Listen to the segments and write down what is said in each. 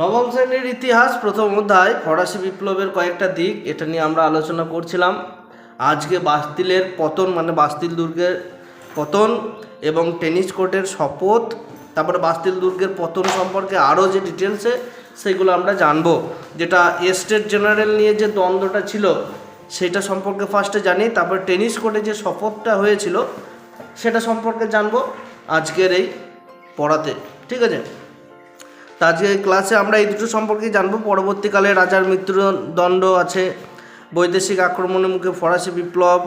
নবম শ্রেণির ইতিহাস প্রথম অধ্যায়, ফরাসি বিপ্লবের কয়েকটা দিক, এটা নিয়ে আমরা আলোচনা করছিলাম। আজকে বাস্তিলের পতন মানে বাস্তিল দুর্গের পতন এবং টেনিস কোর্টের শপথ, তারপরে বাস্তিল দুর্গের পতন সম্পর্কে আরও যে ডিটেলসে, সেগুলো আমরা জানব। যেটা এস্টেট জেনারেল নিয়ে যে দ্বন্দ্বটা ছিল, সেটা সম্পর্কে ফার্স্টে জানি, তারপর টেনিস কোর্টে যে শপথটা হয়েছিল, সেটা সম্পর্কে জানব আজকের এই পড়াতে। ঠিক আছে? তা আজকে ক্লাসে আমরা এই দুটো সম্পর্কে জানব। পরবর্তীকালে রাজার মৃত্যুদণ্ড আছে, বৈদেশিক আক্রমণের মুখে ফরাসি বিপ্লব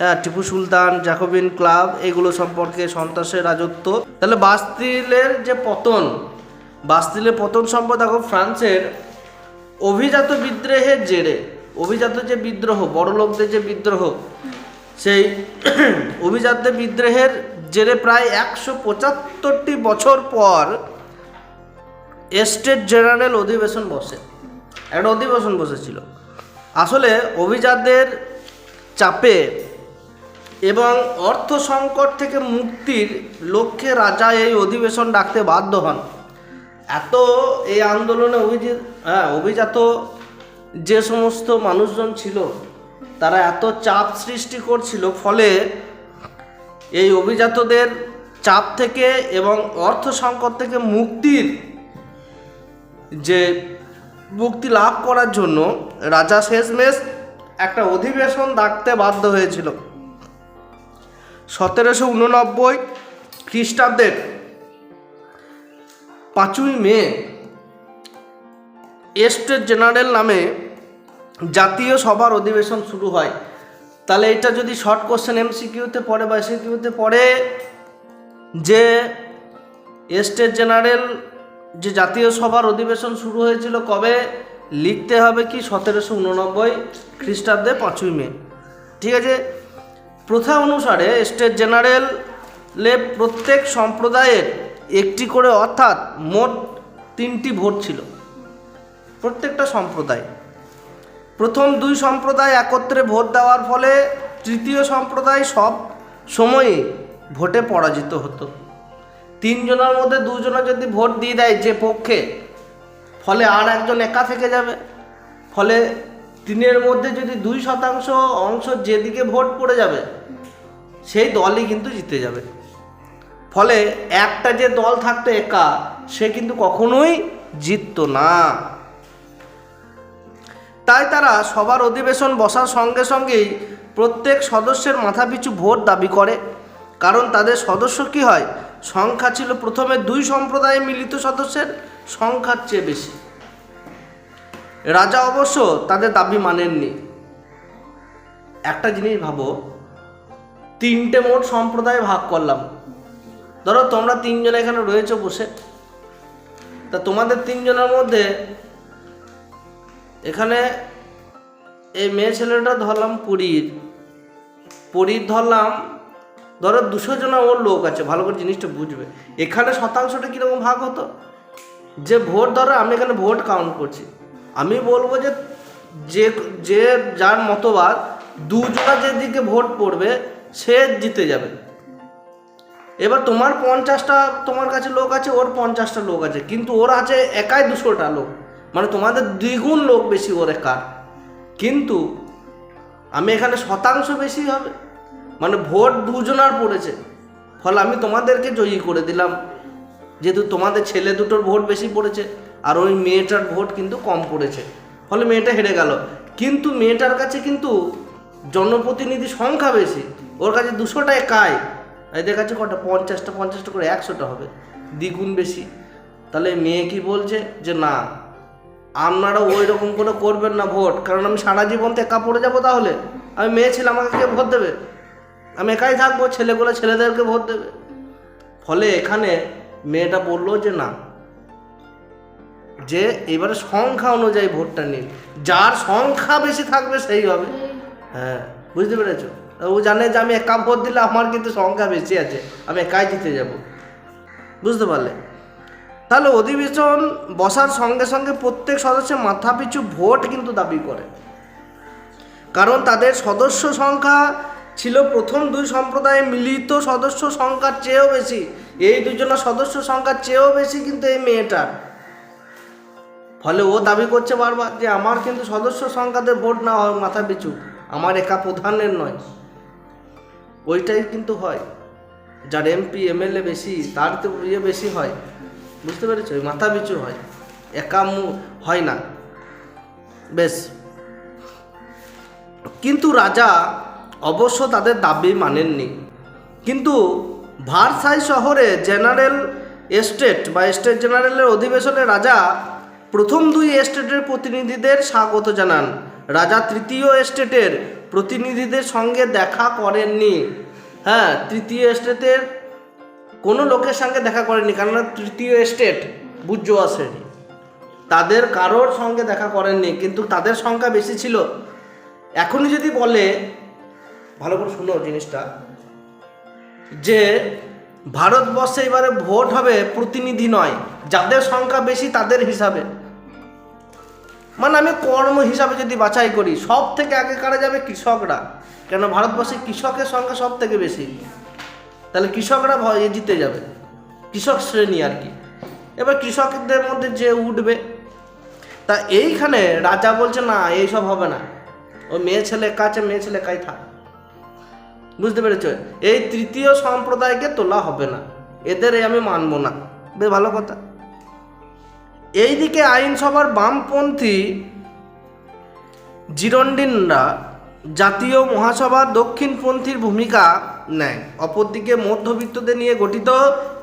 হ্যাঁ টিপু সুলতান, জ্যাকোবিন ক্লাব, এগুলো সম্পর্কে সন্ত্রাসের রাজত্ব। তাহলে বাস্তিলের যে পতন, বাস্তিলের পতন সম্পদ দেখো, ফ্রান্সের অভিজাত বিদ্রোহের জেরে, অভিজাত যে বিদ্রোহ, বড় লোকদের যে বিদ্রোহ, সেই অভিজাত বিদ্রোহের জেরে প্রায় একশো পঁচাত্তরটি বছর পর এস্টেট জেনারেল অধিবেশন বসে। একটা অধিবেশন বসেছিল। আসলে অভিজাতদের চাপে এবং অর্থ সংকট থেকে মুক্তির লক্ষ্যে রাজা এই অধিবেশন ডাকতে বাধ্য হন। এত এই আন্দোলনে অভিজিৎ হ্যাঁ অভিজাত যে সমস্ত মানুষজন ছিল, তারা এত চাপ সৃষ্টি করছিল, ফলে এই অভিজাতদের চাপ থেকে এবং অর্থ সংকট থেকে মুক্তির যে মুক্তি লাভ করার জন্য রাজা শেষমেশ একটা অধিবেশন ডাকতে বাধ্য হয়েছিল। সতেরোশো উননব্বই খ্রিস্টাব্দের পাঁচই মে এস্টেট জেনারেল নামে জাতীয় সভার অধিবেশন শুরু হয়। তাহলে এটা যদি শর্ট কোশ্চেন এমসিকিউতে পড়ে বা এসিকিউতে পড়ে যে এস্টেট জেনারেল যে জাতীয় সভার অধিবেশন শুরু হয়েছিল কবে, লিখতে হবে কি সতেরোশো উননব্বই খ্রিস্টাব্দে পাঁচই মে। ঠিক আছে? প্রথা অনুসারে স্টেট জেনারেলে প্রত্যেক সম্প্রদায়ের একটি করে অর্থাৎ মোট তিনটি ভোট ছিল। প্রত্যেকটা সম্প্রদায়। প্রথম দুই সম্প্রদায় একত্রে ভোট দেওয়ার ফলে তৃতীয় সম্প্রদায় সব সময়ই ভোটে পরাজিত হতো। তিনজনের মধ্যে দুজনে যদি ভোট দিয়ে দেয় যে পক্ষে, ফলে আর একজন একা থেকে যাবে। ফলে তিনের মধ্যে যদি দুই শতাংশ অংশ যেদিকে ভোট পড়ে যাবে, সেই দলই কিন্তু জিতে যাবে। ফলে একটা যে দল থাকতো একা, সে কিন্তু কখনোই জিততো না। তাই তারা সবার অধিবেশন বসার সঙ্গে সঙ্গেই প্রত্যেক সদস্যের মাথাপিছু ভোট দাবি করে। কারণ তাদের সদস্য কি হয়? সংখ্যা ছিল প্রথমে দুই সম্প্রদায়ে মিলিত সদস্যের সংখ্যার চেয়ে বেশি। রাজা অবশ্য তাদের দাবি মানেননি। একটা জিনিস ভাবো, তিনটে মোট সম্প্রদায় ভাগ করলাম। ধরো তোমরা তিনজন এখানে রয়েছে বসে। তা তোমাদের তিনজনের মধ্যে এখানে এই মেয়ে ছেলেটা ধরলাম পুরীর। পুরীর ধরলাম ধরো দুশো জন ওর লোক আছে, ভালো করে জিনিসটা বুঝবে। এখানে শতাংশটা কীরকম ভাগ হতো? যে ভোট, ধরো আমি এখানে ভোট কাউন্ট করছি। আমি বলব যে যে যে যার মতবাদ, দুজনা যেদিকে ভোট পড়বে, সে জিতে যাবে। এবার তোমার পঞ্চাশটা, তোমার কাছে লোক আছে, ওর পঞ্চাশটা লোক আছে, কিন্তু ওর আছে একাই দুশোটা লোক। মানে তোমাদের দ্বিগুণ লোক বেশি ওর একার কিন্তু, আমি এখানে শতাংশ বেশি হবে? মানে ভোট দুজনার পড়েছে। ফলে আমি তোমাদেরকে জয়ী করে দিলাম। যেহেতু তোমাদের ছেলে দুটোর ভোট বেশি পড়েছে, আর ওই মেয়েটার ভোট কিন্তু কম পড়েছে। ফলে মেয়েটা হেরে গেল। কিন্তু মেয়েটার কাছে কিন্তু জনপ্রতিনিধি সংখ্যা বেশি। ওর কাছে দুশোটা একাই এদের কাছে কটা? পঞ্চাশটা পঞ্চাশটা করে একশোটা হবে। দ্বিগুণ বেশি। তাহলে মেয়ে কি বলছে? যে না, আপনারা ওই রকম করে করবেন না ভোট। কারণ আমি সারা জীবন একা পড়ে যাব তাহলে। আমি মেয়ে ছেলে, আমাকে কে ভোট দেবে? আমি একাই থাকব, ছেলেগুলো ছেলেদেরকে ভোট দেবে। ফলে এখানে মেয়েটা বলল যে না, যে এবারে সংখ্যা অনুযায়ী ভোটটা নিন। যার সংখ্যা বেশি থাকবে সেই হবে হ্যাঁ বুঝতে পেরেছ? ও জানে যে আমি একা ভোট দিলে আমার কিন্তু সংখ্যা বেশি আছে, আমি একাই জিতে যাব। বুঝতে পারলে? তাহলে অধিবেশন বসার সঙ্গে সঙ্গে প্রত্যেক সদস্যের মাথাপিছু ভোট কিন্তু দাবি করে। কারণ তাদের সদস্য সংখ্যা ছিল প্রথম দুই সম্প্রদায়ে মিলিত সদস্য সংখ্যার চেয়েও বেশি। এই দুজনের সদস্য সংখ্যার চেয়েও বেশি কিন্তু এই মেয়েটার। ফলে ও দাবি করছে বারবার যে আমার কিন্তু সদস্য সংখ্যাতে ভোট না হয় মাথা পিছু। আমার একা প্রধানের নয়। ওইটাই কিন্তু হয়। যার এমপি, এমএলএ বেশি, তার তো ইয়ে বেশি হয়। বুঝতে পেরেছ? মাথা পিছু হয়। একা হয় না। বেশ। কিন্তু রাজা অবশ্য তাদের দাবি মানেননি। কিন্তু ভারসাই শহরে জেনারেল এস্টেট বা এস্টেট জেনারেলের অধিবেশনে রাজা প্রথম দুই এস্টেটের প্রতিনিধিদের স্বাগত জানান। রাজা তৃতীয় এস্টেটের প্রতিনিধিদের সঙ্গে দেখা করেননি। হ্যাঁ তৃতীয় এস্টেটের কোনো লোকের সঙ্গে দেখা করেননি, কেননা তৃতীয় এস্টেট বুঝ্জোয়া শ্রেণি। তাদের কারোর সঙ্গে দেখা করেননি, কিন্তু তাদের সংখ্যা বেশি ছিল। এখনই যদি বলে ভালো করে শুনো জিনিসটা। যে ভারতবর্ষে এবারে ভোট হবে প্রতিনিধি নয়, যাদের সংখ্যা বেশি তাদের হিসাবে। মানে আমি কর্ম হিসাবে যদি বাছাই করি সব থেকে আগে কারা যাবে? কৃষকরা। কেন ভারতবর্ষে কৃষকের সংখ্যা সব থেকে বেশি? তাহলে কৃষকরা ভয়ে জিতে যাবে। কৃষক শ্রেণি আর কি। এবার কৃষকদের মধ্যে যে উঠবে, তা এইখানে রাজা বলছে, না, এইসব হবে না। ও মেয়ে ছেলে কাছে মেয়ে ছেলে কাই থাক? বুঝতে পেরেছ? এই তৃতীয় সম্প্রদায়কে তোলা হবে না। এদের আমি মানবো না। বেশ ভালো কথা। এইদিকে আইনসভার বামপন্থী জিরন্ডিনরা জাতীয় মহাসভার দক্ষিণপন্থীর ভূমিকা নেয়। অপরদিকে মধ্যবিত্তদের নিয়ে গঠিত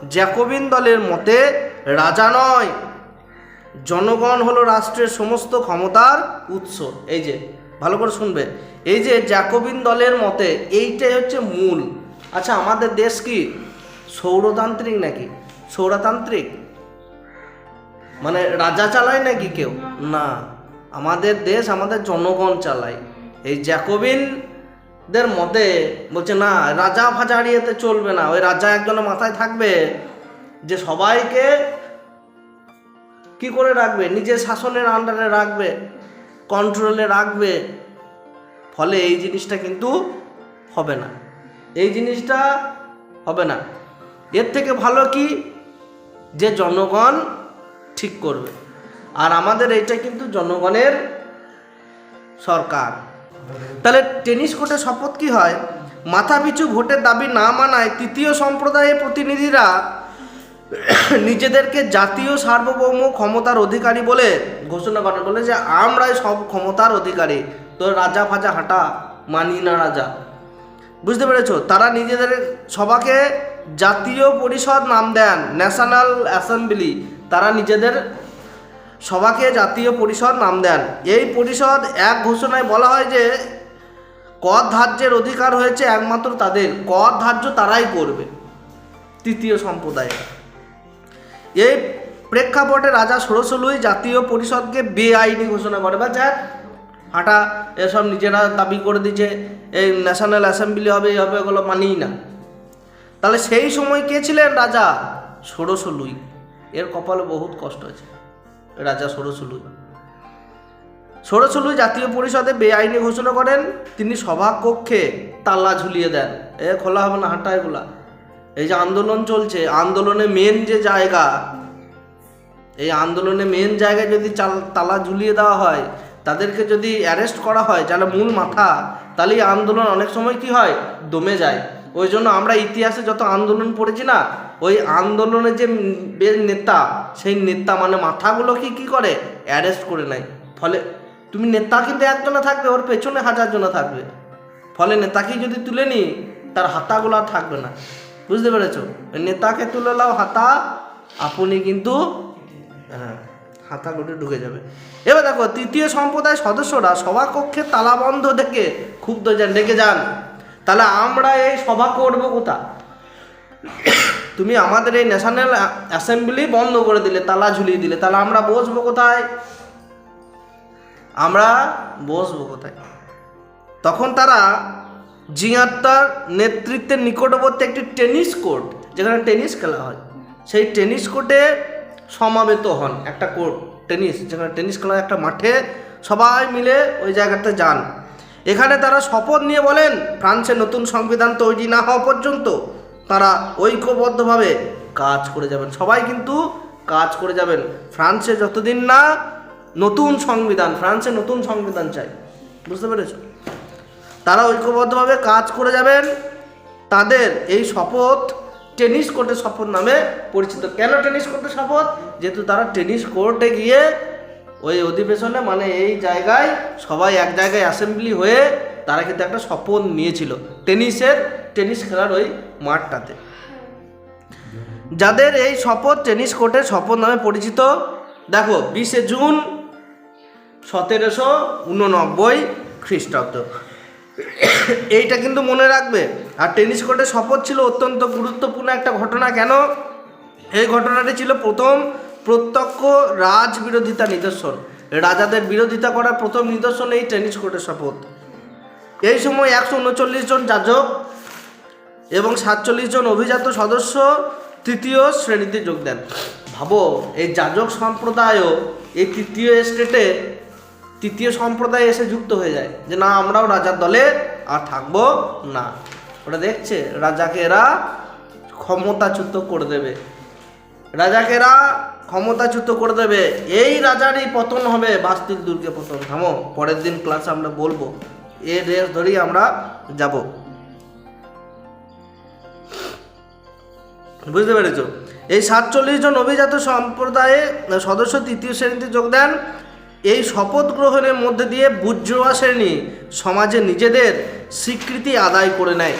জ্যাকোবিন দলের মতে, রাজা নয়, জনগণ হলো রাষ্ট্রের সমস্ত ক্ষমতার উৎস। এই যে ভালো করে শুনবে। এই যে জ্যাকোবিন দলের মতে এইটাই হচ্ছে মূল। আচ্ছা আমাদের দেশ কি সৌরতান্ত্রিক নাকি? সৌরতান্ত্রিক? মানে রাজা চালায় নাকি কেউ? না। আমাদের দেশ আমাদের জনগণ চালায়। এই জ্যাকোবিনদের মতে বলছে, না, রাজা ফাজা হারিয়েতে চলবে না। ওই রাজা একজনের মাথায় থাকবে যে সবাইকে কি করে রাখবে? নিজের শাসনের আন্ডারে রাখবে। কন্ট্রোলে রাখবে, ফলে এই জিনিসটা কিন্তু হবে না। এই জিনিসটা হবে না। এর থেকে ভালো কি? যে জনগণ ঠিক করবে। আর আমাদের এইটা কিন্তু জনগণের সরকার। তাহলে টেনিস কোর্টে শপথ কি হয়? মাথাপিছু ভোটের দাবি না মানায় তৃতীয় সম্প্রদায়ের প্রতিনিধিরা নিজেদেরকে জাতীয় সার্বভৌম ক্ষমতার অধিকারী বলে ঘোষণা করেন বলে যে আমরাই সব ক্ষমতার অধিকারী। তো রাজা ফাজা হাঁটা মানি না রাজা। বুঝতে পেরেছ? তারা নিজেদের সবাকে জাতীয় পরিষদ নাম দেন, ন্যাশনাল অ্যাসেম্বলি। তারা নিজেদের সভাকে জাতীয় পরিষদ নাম দেন। এই পরিষদ এক ঘোষণায় বলা হয় যে, কর ধার্যের অধিকার হয়েছে একমাত্র তাদের। কর ধার্য তারাই করবে। তৃতীয় সম্প্রদায় এই প্রেক্ষাপটে রাজা ষোড়শলুই জাতীয় পরিষদকে বেআইনি ঘোষণা করে। বা যাক, হাঁটা, এসব নিজেরা দাবি করে দিচ্ছে, এই ন্যাশনাল অ্যাসেম্বলি হবে, এই হবে, এগুলো মানিই না। তাহলে সেই সময় কে ছিলেন রাজা? ষোড়শলুই এর কপালে বহুত কষ্ট আছে, রাজা ষোড়শলুই ষোড়শলুই জাতীয় পরিষদে বেআইনি ঘোষণা করেন, তিনি সভাকক্ষে তালা ঝুলিয়ে দেন। এ খোলা হবে না, হাঁটা এগুলা। এই যে আন্দোলন চলছে, আন্দোলনে মেন যে জায়গা, এই আন্দোলনে মেন জায়গায় যদি তালা ঝুলিয়ে দেওয়া হয়, তাদেরকে যদি অ্যারেস্ট করা হয়, যারা মূল মাথা, তাহলে আন্দোলন অনেক সময় কি হয়? দমে যায়। ওই জন্য আমরা ইতিহাসে যত আন্দোলন পড়েছি না, ওই আন্দোলনে যে নেতা, সেই নেতা মানে মাথাগুলো কি কি করে? অ্যারেস্ট করে নেয়। ফলে তুমি নেতা কিন্তু একজনে থাকবে? ওর পেছনে হাজার জনা থাকবে। ফলে নেতাকেই যদি তুলে নি তার হাতাগুলো আর থাকবে না। বুঝতে পেরেছ? নেতাকে তুলে নাও, হাতা। আপনি কিন্তু হ্যাঁ হাতা গুটে ঢুকে যাবে। এবার দেখো, তৃতীয় সম্প্রদায় সদস্যরা সভাকক্ষে তালাবন্ধ দেখে ক্ষুব্ধ যান, ডেকে যান। তাহলে আমরা এই সভা করব কোথা তুমি আমাদের এই ন্যাশনাল অ্যাসেম্বলি বন্ধ করে দিলে, তালা ঝুলিয়ে দিলে, তাহলে আমরা বসবো কোথায়? আমরা বসবো কোথায়? তখন তারা জিয়াত্তার নেতৃত্বের নিকটবর্তী একটি টেনিস কোর্ট, যেখানে টেনিস খেলা হয়। সেই টেনিস কোর্টে সমাবেত হন একটা কোর্ট, টেনিস, যেখানে টেনিস খেলা হয় একটা মাঠে। সবাই মিলে ওই জায়গাতে যান। এখানে তারা শপথ নিয়ে বলেন ফ্রান্সের নতুন সংবিধান তৈরি না হওয়া পর্যন্ত তারা ঐক্যবদ্ধভাবে কাজ করে যাবেন। সবাই কিন্তু কাজ করে যাবেন। ফ্রান্সে যতদিন না নতুন সংবিধান, ফ্রান্সে নতুন সংবিধান চাই। বুঝতে পেরেছ? তারা ঐক্যবদ্ধভাবে কাজ করে যাবেন। তাদের এই শপথ টেনিস কোর্টের শপথ নামে পরিচিত। কেন টেনিস কোর্টের শপথ? যেহেতু তারা টেনিস কোর্টে গিয়ে ওই অধিবেশনে মানে এই জায়গায় সবাই এক জায়গায় অ্যাসেম্বলি হয়ে তারা কিন্তু একটা শপথ নিয়েছিল, টেনিসের টেনিস খেলার ওই মাঠটাতে। যাদের এই শপথ টেনিস কোর্টের শপথ নামে পরিচিত, দেখো, বিশে জুন সতেরোশো উননব্বই খ্রিস্টাব্দ। এইটা কিন্তু মনে রাখবে। আর টেনিস কোর্টের শপথ ছিল অত্যন্ত গুরুত্বপূর্ণ একটা ঘটনা। কেন? এই ঘটনাটি ছিল প্রথম প্রত্যক্ষ রাজ বিরোধিতা নিদর্শন। রাজাদের বিরোধিতা করার প্রথম নিদর্শন এই টেনিস কোর্টের শপথ। এই সময় একশো উনচল্লিশ জন যাজক এবং সাতচল্লিশ জন অভিজাত সদস্য তৃতীয় শ্রেণীতে যোগ দেন। ভাবো, এই যাজক সম্প্রদায়ও এই তৃতীয় স্টেটে তৃতীয় সম্প্রদায় এসে যুক্ত হয়ে যায় যে না, আমরাও রাজার দলে আর থাকব না। ওটা দেখছে, রাজাকে এরা ক্ষমতাচ্যুত করে দেবে। রাজাকে এরা ক্ষমতাচ্যুত করে দেবে। এই রাজারই পতন হবে বাস্তিল দুর্গে পতন। থামো, পরের দিন ক্লাস আমরা বলব। এর রেস ধরেই আমরা যাব। বুঝতে পেরেছ? এই সাতচল্লিশ জন অভিজাত সম্প্রদায়ে সদস্য তৃতীয় শ্রেণীতে যোগ দেন। এই শপথ গ্রহণের মধ্যে দিয়ে বুর্জোয়া শ্রেণি সমাজে নিজেদের স্বীকৃতি আদায় করে নেয়।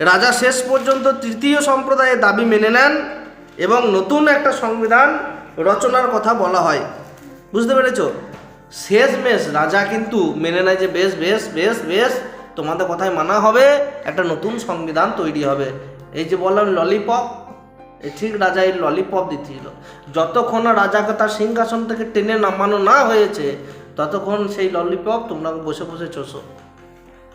রাজা শেষ পর্যন্ত তৃতীয় সম্প্রদায়ের দাবি মেনে নেন এবং নতুন একটা সংবিধান রচনার কথা বলা হয়। বুঝতে পেরেছ? শেষ মেশ রাজা কিন্তু মেনে নেয় যে বেশ বেশ বেশ বেশ, তোমাদের কথায় মানা হবে, একটা নতুন সংবিধান তৈরি হবে। এই যে বললাম ললিপপ ঠিক রাজা এই ললিপপ দিচ্ছিল যতক্ষণ না রাজাকে তার সিংহাসন থেকে টেনে নামানো না হয়েছে, ততক্ষণ সেই ললিপপ তোমরা বসে বসে চষো।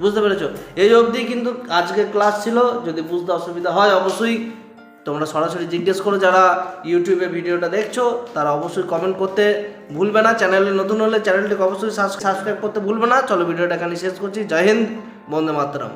বুঝতে পেরেছ? এই অবধি কিন্তু আজকে ক্লাস ছিল। যদি বুঝতে অসুবিধা হয়, অবশ্যই তোমরা সরাসরি জিজ্ঞেস করো যারা ইউটিউবে ভিডিওটা দেখছ, তারা অবশ্যই কমেন্ট করতে ভুলবে না। চ্যানেলে নতুন হলে চ্যানেলটিকে অবশ্যই সাবস্ক্রাইব করতে ভুলবে না। চলো ভিডিওটা এখানে শেষ করছি। জয় হিন্দ, বন্দে মাতরম।